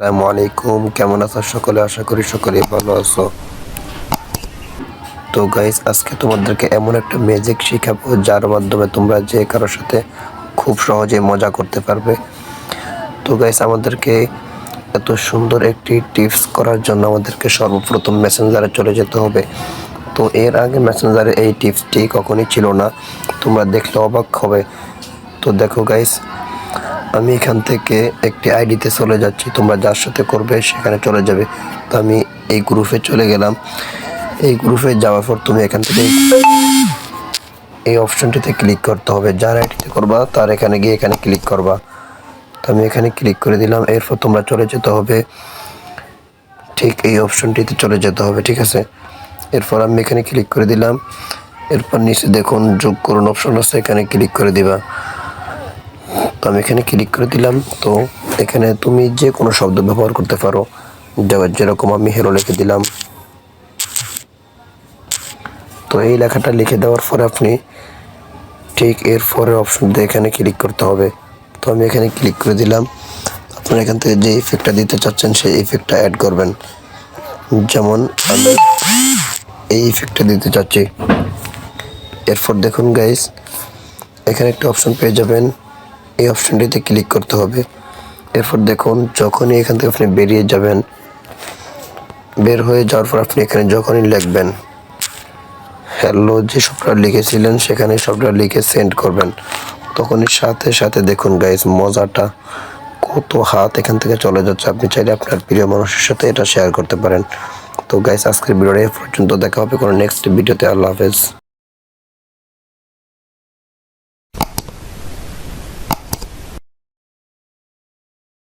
আসসালামু আলাইকুম। কেমন আছো সকলে? আশা করি সকলে ভালো আছো। তো গাইস আজকে তোমাদেরকে এমন একটা ম্যাজিক শেখাবো, যার মাধ্যমে তোমরা যে কারোর সাথে খুব সহজে মজা করতে পারবে। তো গাইস আমাদেরকে এত সুন্দর একটি টিপস করার জন্য আমাদেরকে সর্বপ্রথম মেসেঞ্জারে চলে যেতে হবে। তো এর আগে মেসেঞ্জারে এই টিপসটি কখনই ছিল না। তোমরা দেখলে অবাক হবে। তো দেখো গাইস আমি এখান থেকে একটি আইডিতে চলে যাচ্ছি, তোমরা যার সাথে করবে সেখানে চলে যাবে। তো আমি এই গ্রুপে চলে গেলাম। এই গ্রুপে যাওয়ার পর তুমি এখান থেকে এই অপশনটিতে ক্লিক করতে হবে। যার আইডিতে করবা, তার এখানে গিয়ে এখানে ক্লিক করবা। তো আমি এখানে ক্লিক করে দিলাম। এরপর তোমরা চলে যেতে হবে। ঠিক এই অপশনটিতে চলে যেতে হবে, ঠিক আছে? এরপর আমি এখানে ক্লিক করে দিলাম। এরপর নিচে দেখুন যোগ করুন অপশন আছে, এখানে ক্লিক করে দিবা। তো আমি এখানে ক্লিক করে দিলাম। তো এখানে তুমি যে কোনো শব্দ ব্যবহার করতে পারো। যেরকম আমি হেরো লিখে দিলাম। তো এই লেখাটা লিখে দেওয়ার পরে আপনি ঠিক এর অপশন দিয়ে এখানে ক্লিক করতে হবে। তো আমি এখানে ক্লিক করে দিলাম। আপনার এখান থেকে যে ইফেক্টটা দিতে চাচ্ছেন, সেই ইফেক্টটা অ্যাড করবেন। যেমন আমি এই ইফেক্টটা দিতে চাচ্ছি। এরপর দেখুন গাইস এখানে একটা অপশন পেয়ে যাবেন। এই অপশনটিতে ক্লিক করতে হবে। এরপর দেখুন, যখনই এখান থেকে আপনি বেরিয়ে যাবেন, বের হয়ে যাওয়ার পর আপনি এখানে যখনই লিখবেন হ্যালো যে সফটওয়্যার লিখেছিলেন, সেখানে সফটওয়্যার লিখে সেন্ড করবেন। তখনই সাথে সাথে দেখুন গাইস মজাটা কত হাত এখান থেকে চলে যাচ্ছে। আপনি চাইলে আপনার প্রিয় মানুষের সাথে এটা শেয়ার করতে পারেন। তো গাইস আজকের ভিডিওটা এ পর্যন্ত। দেখা হবে কোনো নেক্সট ভিডিওতে আল্লাহ হাফেজ।